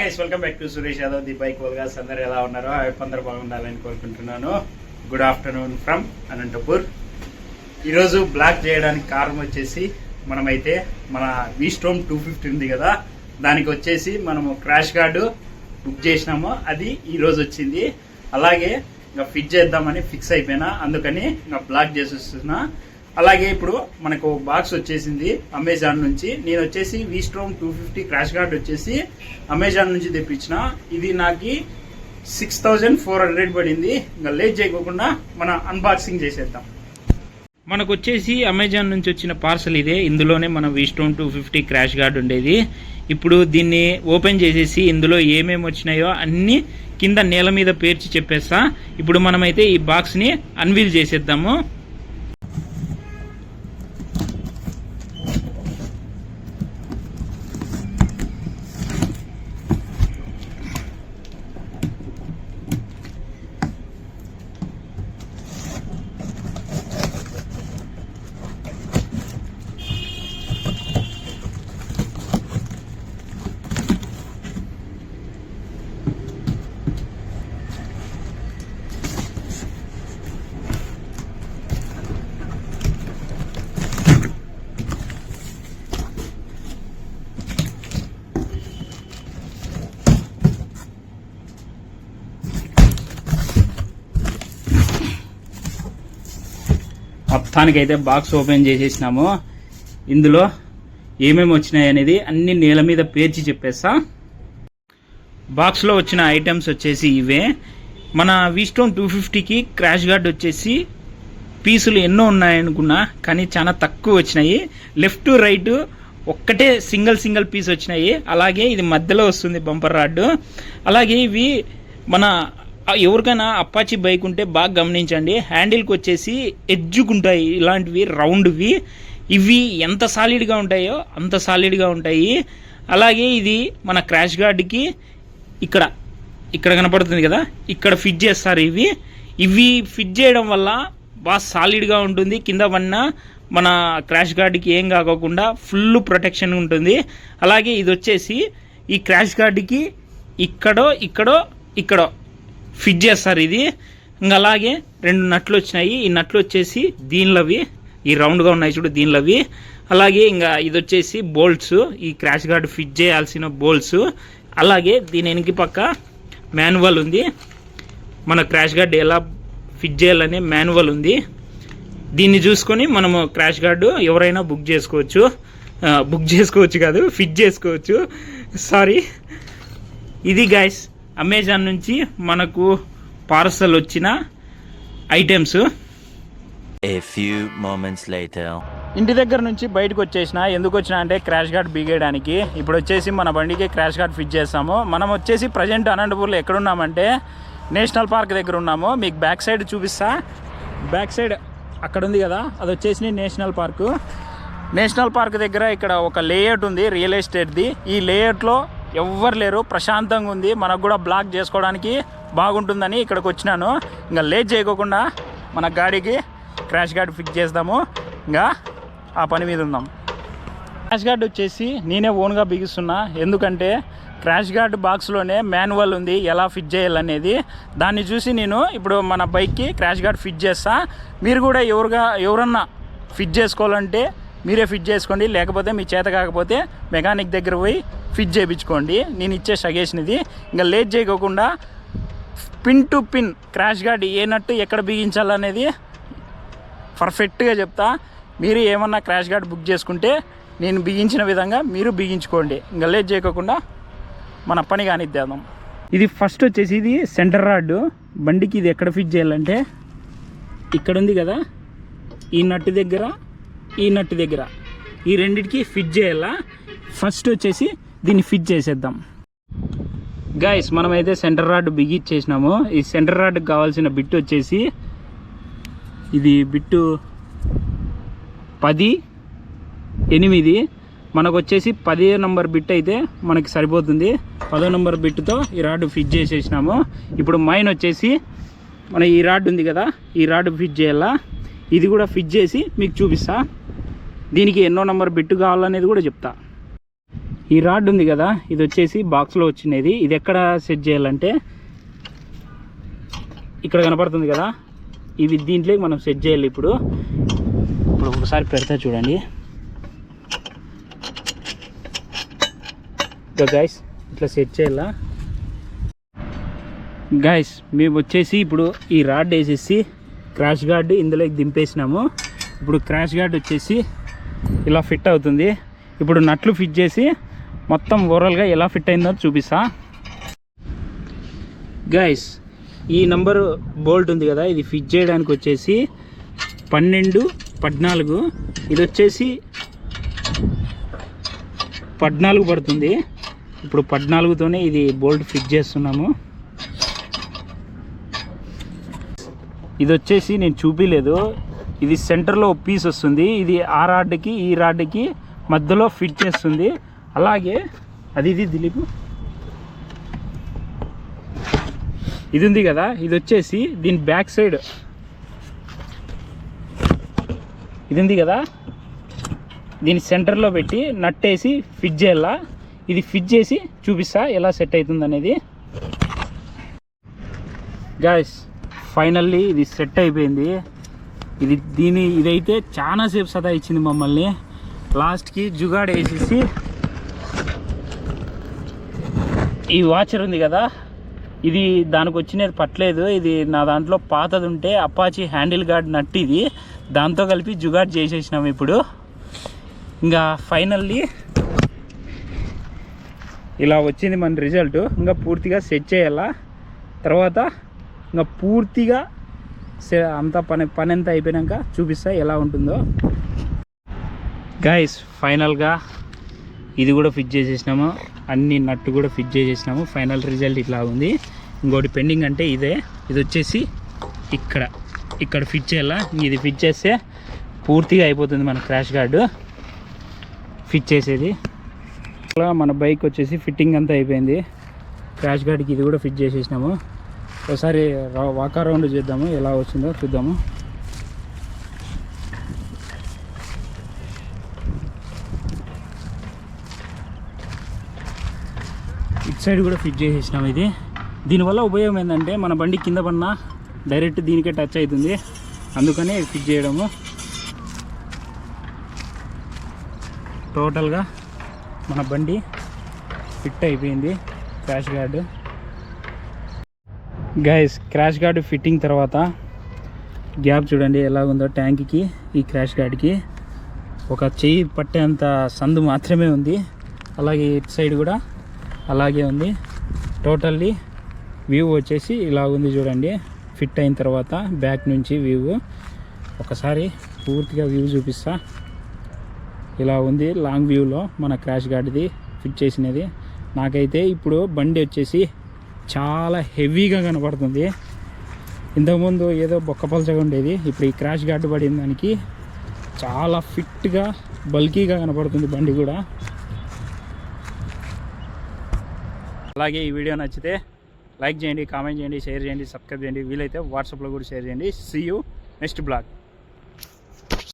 Guys welcome back to Suresh Yadav the bike vlogs అందరు ఎలా ఉన్నారో? అవి అందరు బాగుండాలని కోరుకుంటున్నాను. గుడ్ ఆఫ్టర్నూన్ ఫ్రమ్ అనంతపూర్ ఈరోజు బ్లాక్ చేయడానికి కారణం వచ్చేసి మనమైతే మన వీ స్టోమ్ టూ ఫిఫ్టీ ఉంది కదా. దానికి వచ్చేసి మనము క్రాష్ గార్డు బుక్ చేసినాము. అది ఈరోజు వచ్చింది. అలాగే ఇంకా ఫిట్ చేద్దామని ఫిక్స్ అయిపోయినా. అందుకని ఇంకా బ్లాక్ చేసేస్తున్నా. అలాగే ఇప్పుడు మనకు బాక్స్ వచ్చేసింది అమెజాన్ నుంచి. నేను వచ్చేసి V Strom two fifty crash guard వచ్చేసి అమెజాన్ నుంచి తెప్పించిన. ఇది నాకు సిక్స్ థౌజండ్ ఫోర్ హండ్రెడ్ పడింది. ఇంకా లేట్ చేయకోకుండా మన అన్బాక్సింగ్ చేసేద్దాం. మనకు వచ్చేసి అమెజాన్ నుంచి వచ్చిన పార్సల్ ఇదే. ఇందులోనే మన V Strom two fifty crash guard ఉండేది. ఇప్పుడు దీన్ని ఓపెన్ చేసేసి ఇందులో ఏమేమి వచ్చినాయో అన్ని కింద నేల మీద పేర్చి చెప్పేస్తా. ఇప్పుడు మనమైతే ఈ బాక్స్ని అన్వీల్ చేసేద్దాము. మొత్తానికి అయితే బాక్స్ ఓపెన్ చేసేసినాము. ఇందులో ఏమేమి వచ్చినాయి అనేది అన్ని నేల మీద పేర్చి చెప్పేస్తా. బాక్స్లో వచ్చిన ఐటమ్స్ వచ్చేసి ఇవే. మన వీస్టోన్ టూ ఫిఫ్టీకి క్రాష్ గార్డ్ వచ్చేసి పీసులు ఎన్నో ఉన్నాయనుకున్నా కానీ చాలా తక్కువ వచ్చినాయి. లెఫ్ట్ రైట్ ఒక్కటే సింగిల్ సింగిల్ పీస్ వచ్చినాయి. అలాగే ఇది మధ్యలో వస్తుంది బంపర్ రాడ్ అలాగే ఇవి మన ఎవరికైనా అప్పాచి బైక్ ఉంటే బాగా గమనించండి. హ్యాండిల్కి వచ్చేసి ఎజ్జుకుంటాయి ఇలాంటివి రౌండ్వి ఇవి ఎంత సాలిడ్గా ఉంటాయో అంత సాలిడ్గా ఉంటాయి. అలాగే ఇది మన క్రాష్ గార్డ్కి ఇక్కడ ఇక్కడ కనపడుతుంది కదా? ఇక్కడ ఫిట్ చేస్తారు ఇవి. ఇవి ఫిట్ చేయడం వల్ల బాగా సాలిడ్గా ఉంటుంది. కింద పడిన మన క్రాష్ గార్డ్కి ఏం కాకోకుండా ఫుల్ ప్రొటెక్షన్ ఉంటుంది. అలాగే ఇది వచ్చేసి ఈ క్రాష్ గార్డ్కి ఇక్కడో ఇక్కడో ఇక్కడో. ఫిట్ చేస్తారు ఇది. ఇంకా అలాగే రెండు నట్లు వచ్చినాయి. ఈ నట్లు వచ్చేసి దీనిలోవి. ఈ రౌండ్గా ఉన్నాయి చూడు దీనిలోవి. అలాగే ఇంకా ఇది వచ్చేసి బోల్ట్స్. ఈ క్రాష్ గార్డ్ ఫిట్ చేయాల్సిన బోల్ట్స్. అలాగే దీని వెనక పక్క మాన్యువల్ ఉంది. మన క్రాష్ గార్డ్ ఎలా ఫిట్ చేయాలనే మాన్యువల్ ఉంది. దీన్ని చూసుకొని మనము క్రాష్ గార్డు ఎవరైనా బుక్ చేసుకోవచ్చు. బుక్ చేసుకోవచ్చు కాదు ఫిట్ చేసుకోవచ్చు. సారీ. ఇది గైస్ అమెజాన్ నుంచి మనకు పార్సల్ వచ్చిన ఐటమ్స్. ఇంటి దగ్గర నుంచి బయటకు వచ్చేసిన ఎందుకు వచ్చిన అంటే క్రాష్ గార్డ్ బిగేయడానికి. ఇప్పుడు వచ్చేసి మన బండికి క్రాష్ గార్డ్ ఫిట్ చేస్తాము. మనం వచ్చేసి ప్రజెంట్ అనంతపూర్లో ఎక్కడున్నామంటే నేషనల్ పార్క్ దగ్గర ఉన్నాము. మీకు బ్యాక్ సైడ్ చూపిస్తా. బ్యాక్ సైడ్ అక్కడ ఉంది కదా అది వచ్చేసి నేషనల్ పార్కు. నేషనల్ పార్క్ దగ్గర ఇక్కడ ఒక లేఅవుట్ ఉంది రియల్ ఎస్టేట్ది. ఈ లేఅవుట్లో ఎవ్వరు లేరు. ప్రశాంతంగా ఉంది. మనకు కూడా బ్లాక్ చేసుకోవడానికి బాగుంటుందని ఇక్కడికి వచ్చినాను. ఇంకా లేట్ చేయకోకుండా మన గాడికి క్రాష్ గార్డ్ ఫిక్స్ చేద్దాము ఇంకా ఆ పని మీద ఉందాం. క్రాష్ గార్డ్ వచ్చేసి నేనే ఓన్గా బిగిస్తున్నా. ఎందుకంటే క్రాష్ గార్డ్ బాక్స్లోనే మాన్యువల్ ఉంది. ఎలా ఫిట్ చేయాలనేది. దాన్ని చూసి నేను ఇప్పుడు మన బైక్కి క్రాష్ గార్డ్ ఫిట్ చేస్తా. మీరు కూడా ఎవరుగా ఎవరన్నా ఫిట్ చేసుకోవాలంటే మీరే ఫిట్ చేసుకోండి. లేకపోతే మీ చేత కాకపోతే మెకానిక్ దగ్గర పోయి ఫిట్ చేయించుకోండి. నేను ఇచ్చే సజెషన్ ఇది. ఇంకా లేట్ చేయకోకుండా pin to pin crash guard A nut ఎక్కడ బిగించాలనేది పర్ఫెక్ట్గా చెప్తా. మీరు ఏమన్నా క్రాష్ గార్డ్ బుక్ చేసుకుంటే నేను బిగించిన విధంగా మీరు బిగించుకోండి. ఇంకా లేట్ చేయకుండా మన పని కానిద్దాం ఇది ఫస్ట్ వచ్చేసి ఇది సెంటర్ రాడ్. బండికి ఇది ఎక్కడ ఫిట్ చేయాలంటే ఇక్కడ ఉంది కదా? ఈ నట్టు దగ్గర ఈ నట్టు దగ్గర. ఈ రెండిటికి ఫిట్ చేయాలా? ఫస్ట్ వచ్చేసి దీన్ని ఫిట్ చేసేద్దాం. గైస్ మనమైతే సెంటర్ రాడ్ బిగిచ్చేసినాము. ఈ సెంటర్ రాడ్కి కావాల్సిన బిట్ వచ్చేసి ఇది బిట్టు పది ఎనిమిది. మనకు వచ్చేసి పది నంబర్ బిట్ అయితే మనకి సరిపోతుంది. పదో నంబర్ బిట్తో ఈ రాడ్ ఫిట్ చేసేసినాము. ఇప్పుడు మైన్ వచ్చేసి మన ఈ రాడ్ ఉంది కదా ఈ రాడ్ ఫిట్ చేయాలా? ఇది కూడా ఫిట్ చేసి మీకు చూపిస్తా. దీనికి ఎన్నో నంబర్ బిట్టు కావాలనేది కూడా చెప్తా. ఈ రాడ్ ఉంది కదా ఇది వచ్చేసి బాక్స్లో వచ్చినది. ఇది ఎక్కడ సెట్ చేయాలంటే ఇక్కడ కనపడుతుంది కదా. ఇవి దీంట్లోకి మనం సెట్ చేయాలి ఇప్పుడు. ఇప్పుడు ఒకసారి పెడతా చూడండి. ఇంకా గైస్ ఇట్లా సెట్ చేయాలా? గైస్ మేము వచ్చేసి ఇప్పుడు ఈ రాడ్ వేసేసి క్రాష్ గార్డ్ ఇందులోకి దింపేసినాము. ఇప్పుడు క్రాష్ గార్డ్ వచ్చేసి ఇలా ఫిట్ అవుతుంది. ఇప్పుడు నట్లు ఫిట్ చేసి మొత్తం ఓవరాల్గా ఎలా ఫిట్ అయిందో చూపిస్తా. గైస్ ఈ నంబర్ బోల్ట్ ఉంది కదా ఇది ఫిట్ చేయడానికి వచ్చేసి పన్నెండు పద్నాలుగు. ఇది వచ్చేసి పద్నాలుగు పడుతుంది. ఇప్పుడు పద్నాలుగుతోనే ఇది బోల్ట్ ఫిట్ చేస్తున్నాము. ఇది వచ్చేసి నేను చూపించలేదు ఇది సెంటర్లో పీస్ వస్తుంది. ఇది ఆ రాడ్కి ఈ రాడ్కి మధ్యలో ఫిట్ చేస్తుంది. అలాగే అది ఇది దిలీప్. ఇది ఉంది కదా ఇది వచ్చేసి దీని బ్యాక్ సైడ్. ఇది ఉంది కదా దీని సెంటర్లో పెట్టి నట్టేసి ఫిట్ చేయాలా? ఇది ఫిట్ చేసి చూపిస్తా ఎలా సెట్ అవుతుంది అనేది గాయస్ ఫైనల్లీ ఇది సెట్ అయిపోయింది. ఇది దీని ఇదైతే చాలాసేపు సదా ఇచ్చింది మమ్మల్ని. లాస్ట్కి జుగాడు వేసేసి ఈ వాచర్ ఉంది కదా ఇది దానికి వచ్చినది పట్టలేదు ఇది నా దాంట్లో పాతది ఉంటే అపాచి హ్యాండిల్ గార్డ్ నట్టి ఇది. దాంతో కలిపి జుగాడ్ చేసేసినాం ఇప్పుడు. ఇంకా ఫైనల్లీ ఇలా వచ్చింది మన రిజల్ట్. ఇంకా పూర్తిగా సెట్ చేయాలా? తర్వాత ఇంకా పూర్తిగా అంత పని పని అంతా అయిపోయాక చూపిస్తా ఎలా ఉంటుందో. గైస్ ఫైనల్గా ఇది కూడా ఫిట్ చేసేసినాము. అన్ని నట్టు కూడా ఫిట్ చేసేసినాము. ఫైనల్ రిజల్ట్ ఇట్లా ఉంది. ఇంకోటి పెండింగ్ అంటే ఇదే. ఇది వచ్చేసి ఇక్కడ. ఇక్కడ ఫిట్ చేయాలా? ఇది ఫిట్ చేస్తే పూర్తిగా అయిపోతుంది మన క్రాష్ గార్డు ఫిట్ చేసేది. అలా మన బైక్ వచ్చేసి ఫిట్టింగ్ అంతా అయిపోయింది. క్రాష్ గార్డ్కి ఇది కూడా ఫిట్ చేసేసినాము. ఒకసారి వాకా రౌండ్ చేద్దాము. ఎలా వచ్చిందో చూద్దాము. ఇటు సైడ్ కూడా ఫిట్ చేసేసినాం ఇది. దీనివల్ల ఉపయోగం ఏంటంటే మన బండి కింద పడినా డైరెక్ట్ దీనికే టచ్ అవుతుంది. అందుకనే ఫిట్ చేయడము. టోటల్గా మన బండి ఫిట్ అయిపోయింది. Crash guard. Guys crash guard fitting తర్వాత గ్యాప్ చూడండి ఎలా ఉందో ట్యాంక్కి ఈ క్రాష్ గార్డ్కి. ఒక చెయ్యి పట్టేంత సందు మాత్రమే ఉంది. అలాగే ఇటు సైడ్ కూడా అలాగే ఉంది. టోటల్లీ వ్యూ వచ్చేసి ఇలా ఉంది చూడండి. ఫిట్ అయిన తర్వాత బ్యాక్ నుంచి వ్యూ ఒకసారి పూర్తిగా వ్యూ చూపిస్తా. ఇలా ఉంది లాంగ్ వ్యూలో మన క్రాష్ గార్డ్ది ఫిట్ చేసినది. నాకైతే ఇప్పుడు బండి వచ్చేసి చాలా హెవీగా కనపడుతుంది. ఇంతకుముందు ఏదో బొక్కపలచగా ఉండేది. ఇప్పుడు ఈ క్రాష్ గార్డ్ పడిన దానికి చాలా ఫిట్గా బల్కీగా కనపడుతుంది బండి కూడా. అలాగే ఈ వీడియో నచ్చితే లైక్ చేయండి కామెంట్ చేయండి షేర్ చేయండి సబ్స్క్రైబ్ చేయండి. వీలైతే వాట్సాప్లో కూడా షేర్ చేయండి. See you next blog